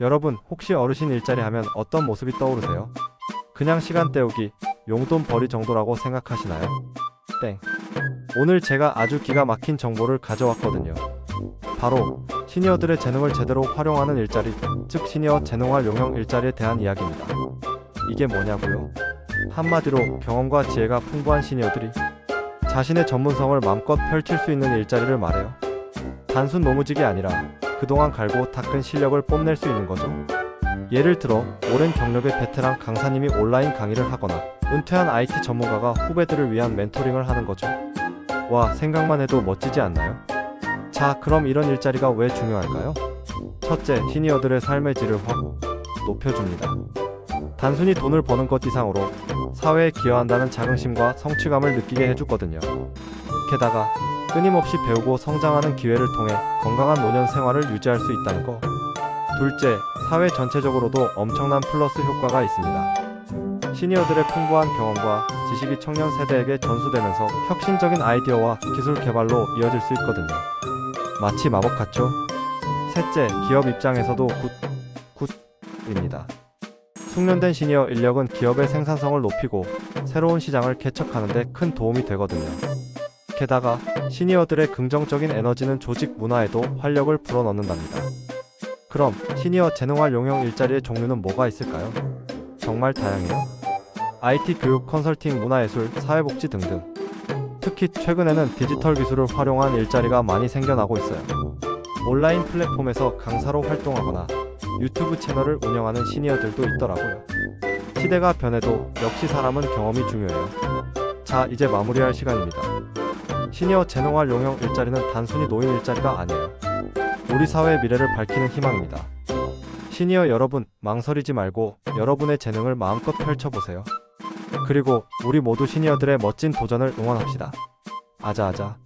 여러분, 혹시 어르신 일자리 하면 어떤 모습이 떠오르세요? 그냥 시간 때우기, 용돈 벌이 정도라고 생각하시나요? 땡. 오늘 제가 아주 기가 막힌 정보를 가져왔거든요. 바로 시니어들의 재능을 제대로 활용하는 일자리, 즉 시니어 재능활 용형 일자리에 대한 이야기입니다. 이게 뭐냐고요? 한마디로 경험과 지혜가 풍부한 시니어들이 자신의 전문성을 마음껏 펼칠 수 있는 일자리를 말해요. 단순 노무직이 아니라 그동안 갈고 닦은 실력을 뽐낼 수 있는 거죠. 예를 들어 오랜 경력의 베테랑 강사님이 온라인 강의를 하거나 은퇴한 IT 전문가가 후배들을 위한 멘토링을 하는 거죠. 와, 생각만 해도 멋지지 않나요? 자, 그럼 이런 일자리가 왜 중요할까요? 첫째, 시니어들의 삶의 질을 확 높여줍니다. 단순히 돈을 버는 것 이상으로 사회에 기여한다는 자긍심과 성취감을 느끼게 해주거든요. 게다가 끊임없이 배우고 성장하는 기회를 통해 건강한 노년 생활을 유지할 수 있다는 거. 둘째, 사회 전체적으로도 엄청난 플러스 효과가 있습니다. 시니어들의 풍부한 경험과 지식이 청년 세대에게 전수되면서 혁신적인 아이디어와 기술 개발로 이어질 수 있거든요. 마치 마법 같죠? 셋째, 기업 입장에서도 굿, 굿입니다. 숙련된 시니어 인력은 기업의 생산성을 높이고 새로운 시장을 개척하는 데 큰 도움이 되거든요. 게다가 시니어들의 긍정적인 에너지는 조직 문화에도 활력을 불어넣는답니다. 그럼 시니어 재능활 용형 일자리의 종류는 뭐가 있을까요? 정말 다양해요. IT 교육, 컨설팅, 문화예술, 사회복지 등등. 특히 최근에는 디지털 기술을 활용한 일자리가 많이 생겨나고 있어요. 온라인 플랫폼에서 강사로 활동하거나 유튜브 채널을 운영하는 시니어들도 있더라고요. 시대가 변해도 역시 사람은 경험이 중요해요. 자, 이제 마무리할 시간입니다. 시니어 재능활 용형 일자리는 단순히 노인 일자리가 아니에요. 우리 사회의 미래를 밝히는 희망입니다. 시니어 여러분, 망설이지 말고 여러분의 재능을 마음껏 펼쳐보세요. 그리고 우리 모두 시니어들의 멋진 도전을 응원합시다. 아자아자.